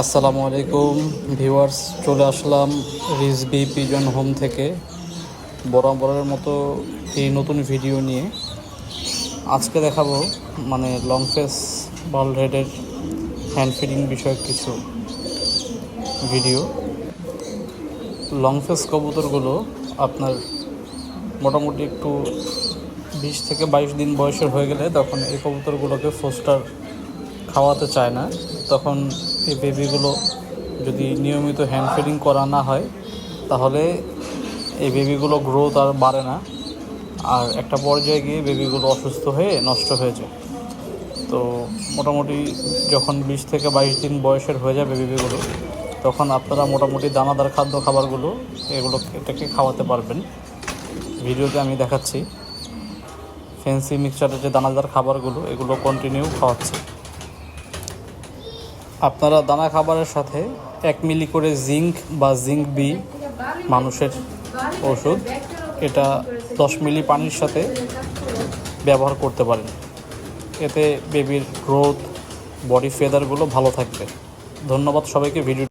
আসসালামু আলাইকুম, ভিউয়ার্স, চলে আসলাম রিজবি পিজন হোম থেকে। বরাবরের মতো এই নতুন ভিডিও নিয়ে। আজকে দেখাবো মানে লং ফেস বাল হেডের হ্যান্ড ফিডিং বিষয়ক কিছু ভিডিও। লং ফেস কবুতরগুলো আপনার মোটামুটি একটু বিশ থেকে বাইশ দিন বয়সের হয়ে গেলে তখন এই কবুতরগুলোকে ফোস্টার খাওয়াতে চায় না। তখন এই বেবিগুলো যদি নিয়মিত হ্যান্ড ফিডিং করা না হয়, তাহলে এই বেবিগুলো গ্রোথ আর বাড়ে না। আর একটা পর্যায়ে গিয়ে বেবিগুলো অসুস্থ হয়ে নষ্ট হয়ে যায়। তো মোটামুটি যখন বিশ থেকে বাইশ দিন বয়সের হয়ে যাবে বেবিগুলো তখন আপনারা মোটামুটি দানাদার খাদ্য খাবারগুলো এগুলো এটাকে খাওয়াতে পারবেন। ভিডিওতে আমি দেখাচ্ছি। ফেন্সি মিক্সচারের যে দানাদার খাবারগুলো, এগুলো কন্টিনিউ খাওয়াচ্ছি। আপনারা দানা খাবারের সাথে এক মিলি করে জিঙ্ক বা জিঙ্ক বি মানুষের ওষুধ এটা দশ মিলি পানির সাথে ব্যবহার করতে পারেন। এতে বেবির গ্রোথ বডি ফেদারগুলো ভালো থাকবে। ধন্যবাদ সবাইকে ভিডিও